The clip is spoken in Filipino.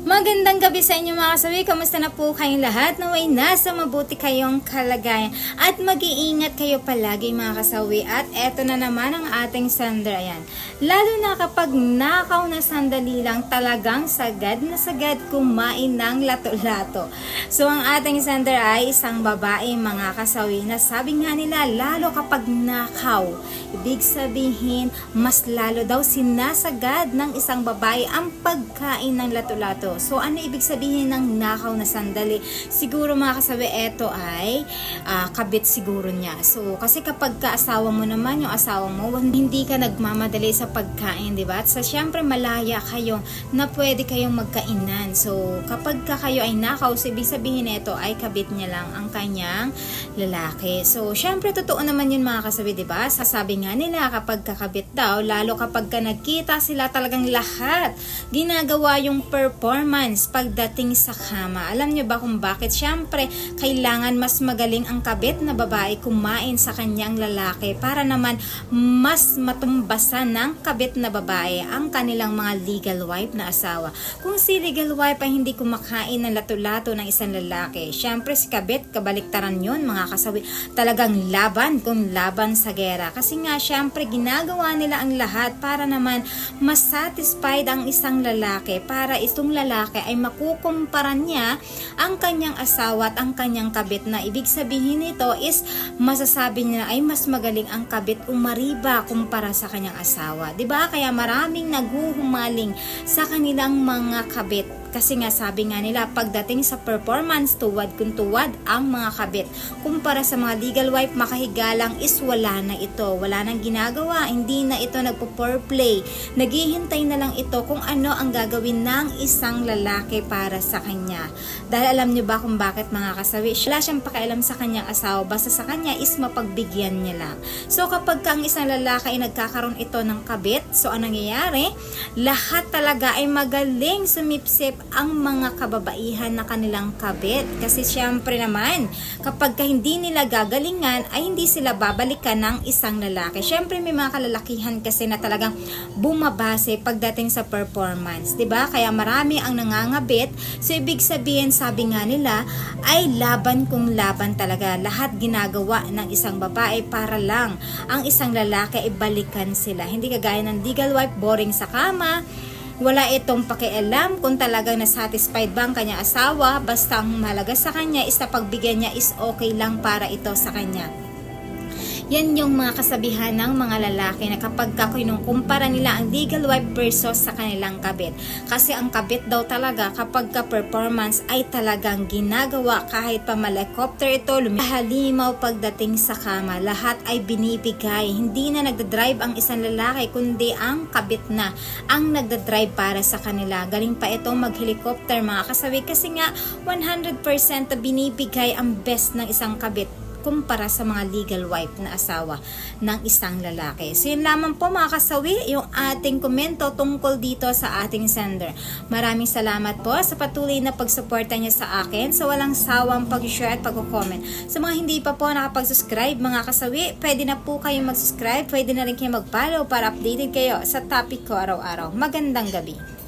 Magandang gabi sa inyo mga kasawi. Kamusta na po kayong lahat? Naway nasa mabuti kayong kalagayan. At mag-iingat kayo palagi mga kasawi. At eto na naman ang ating Sandra. Lalo na kapag nakaw na sandali lang talagang sagad na sagad kumain ng lato-lato. So ang ating Sandra ay isang babae mga kasawi na sabi nga nila lalo kapag nakaw. Ibig sabihin mas lalo daw sinasagad ng isang babae ang pagkain ng lato-lato. So, ano ibig sabihin ng nakaw na sandali? Siguro mga kasabi, eto ay ah, kabit siguro niya. So, kasi kapag kaasawa mo naman, yung asawa mo, hindi ka nagmamadali sa pagkain, di ba? At sa syempre, malaya kayo na pwede kayong magkainan. So, kapag ka kayo ay nakaw, so ibig sabihin nito ay kabit niya lang ang kanyang lalaki. So, syempre, totoo naman yun mga kasabi, di ba? Sasabi nga nila, kapag kakabit daw, lalo kapag ka nagkita sila talagang lahat, ginagawa yung performance pagdating sa kama. Alam niyo ba kung bakit? Syempre, kailangan mas magaling ang kabit na babae kumain sa kanyang lalaki para naman mas matumbasan ng kabit na babae ang kanilang mga legal wife na asawa. Kung si legal wife ay hindi kumakain ng lato-lato ng isang lalaki, syempre si kabit, kabaliktaran yun mga kasawi. Talagang laban kung laban sa gera. Kasi nga, syempre, ginagawa nila ang lahat para naman mas satisfied ang isang lalaki para itong lalaki ay makukumpara niya ang kanyang asawa at ang kanyang kabit na ibig sabihin nito is masasabi niya ay mas magaling ang kabit umariba kumpara sa kanyang asawa. 'Di ba? Kaya maraming naghuhumaling sa kanilang mga kabit kasi nga sabi nga nila pagdating sa performance tuwad kung tuwad ang mga kabit. Kumpara sa mga legal wife makahiga lang is wala na ito. Wala nang ginagawa hindi na ito nagpo-foreplay. Naghihintay na lang ito kung ano ang gagawin ng isang lalaki para sa kanya. Dahil alam niyo ba kung bakit mga kasawi? Wala siyang pakialam sa kanyang asawa basta sa kanya is mapagbigyan niya lang. So kapag ka ang isang lalaki ay nagkakaroon ito ng kabit so anong nangyayari? Lahat talaga ay magaling sumipsip ang mga kababaihan na kanilang kabit. Kasi syempre naman, kapag ka hindi nila gagalingan, ay hindi sila babalikan ng isang lalaki. Syempre may mga kalalakihan kasi na talagang bumabase pagdating sa performance. 'di ba Kaya marami ang nangangabit. So ibig sabihin, sabi nga nila, ay laban kung laban talaga. Lahat ginagawa ng isang babae para lang ang isang lalaki ay balikan sila. Hindi kagaya ng legal wife, boring sa kama, wala itong pakialam kung talagang nasatisfied ba ang kanyang asawa, basta ang mahalaga sa kanya is na pagbigyan niya is okay lang para ito sa kanya. Yan yung mga kasabihan ng mga lalaki na kapag ka kinukumpara nila ang legal wife versus sa kanilang kabit. Kasi ang kabit daw talaga kapag ka performance ay talagang ginagawa kahit pa malikopter ito, lumihalimaw pagdating sa kama. Lahat ay binibigay. Hindi na nagdadrive ang isang lalaki kundi ang kabit na ang nagdadrive para sa kanila. Galing pa itong mag-helicopter mga kasawi kasi nga 100% na binibigay ang best ng isang kabit kumpara sa mga legal wife na asawa ng isang lalaki. So yun lamang po mga kasawi, yung ating komento tungkol dito sa ating sender. Maraming salamat po sa patuloy na pagsuporta niyo sa akin sa walang sawang pag-share at pag-comment. Sa mga hindi pa po nakapag-subscribe mga kasawi, pwede na po kayong mag-subscribe, pwede na rin kayo mag-follow para updated kayo sa topic ko araw-araw. Magandang gabi.